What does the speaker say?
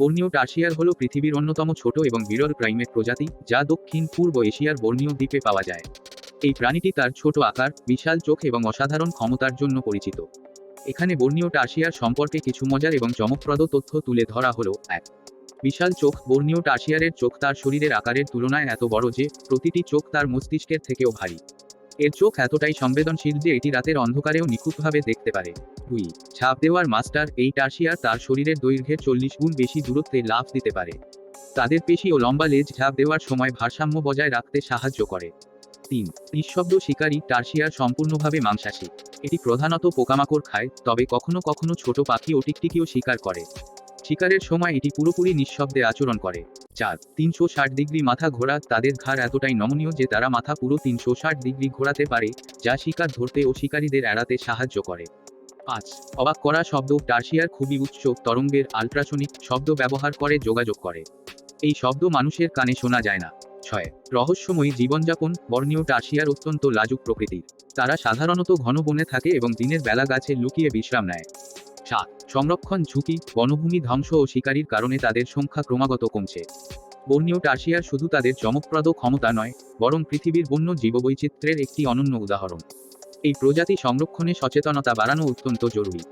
Borneo টার্সিয়ার হল পৃথিবীর অন্যতম ছোট এবং বিরল প্রাইমেট প্রজাতি, যা দক্ষিণ, পূর্ব এশিয়ার বর্নিও দ্বীপে পাওয়া যায়। এই প্রাণীটি তার ছোট আকার, বিশাল চোখ এবং অসাধারণ ক্ষমতার জন্য পরিচিত। এখানে বর্নিও টার্সিয়ার সম্পর্কে কিছু মজার এবং চমকপ্রদ তথ্য তুলে ধরা হলো, এক। বিশাল চোখ বর্নিও টার্সিয়ারের চোখ তার শরীরের আকারের তুলনায় এত বড় যে, প্রতিটি চোখ তার মস্তিষ্কের থেকেও ভারী। এর চোখ এতটাই সংবেদনশীল যে এটি রাতের অন্ধকারেও নিখুঁতভাবে দেখতে পারে। দুই, ছাপ দেওয়ার মাস্টার, এই টার্সিয়ার তার শরীরের দৈর্ঘ্যের চল্লিশ গুণ বেশি দূরত্বে লাফ দিতে পারে। তাদের পেশি ও লম্বা লেজ ঝাঁপ দেওয়ার সময় ভারসাম্য বজায় রাখতে সাহায্য করে। তিন, নিঃশব্দ শিকারী টার্সিয়ার সম্পূর্ণভাবে মাংসাশী। এটি প্রধানত পোকামাকড় খায়, তবে কখনো কখনো ছোট পাখি ও টিকটিকিও শিকার করে। শিকারের সময় এটি পুরোপুরি নিঃশব্দে আচরণ করে। চার, তিনশো ষাট ডিগ্রি মাথা ঘোরা, তাদের ঘাড় এতটাই নমনীয় যে তারা মাথা পুরো তিনশো ষাট ডিগ্রি ঘোরাতে পারে, যা শিকার ধরতে ও শিকারীদের এড়াতে সাহায্য করে। পাঁচ, অবাক করা শব্দ, টার্সিয়ার খুবই উচ্চ, তরঙ্গের আল্ট্রাসনিক শব্দ ব্যবহার করে যোগাযোগ করে। এই শব্দ মানুষের কানে শোনা যায় না। ছয়, রহস্যময়ী জীবনযাপন, বর্ণীয় টার্সিয়ার অত্যন্ত লাজুক প্রকৃতির। তারা সাধারণত ঘন বনে থাকে এবং দিনের বেলা গাছে লুকিয়ে বিশ্রাম নেয়। সাত। সংরক্ষণ ঝুঁকি, বনভূমি ধ্বংস ও শিকারির কারণে তাদের সংখ্যা ক্রমাগত কমছে। বর্ণীয় টার্সিয়ার শুধু তাদের চমকপ্রদ ক্ষমতা নয়, বরং পৃথিবীর বন্য জীববৈচিত্র্যের একটি অনন্য উদাহরণ। এই প্রজাতি সংরক্ষণে সচেতনতা বাড়ানো অত্যন্ত জরুরি।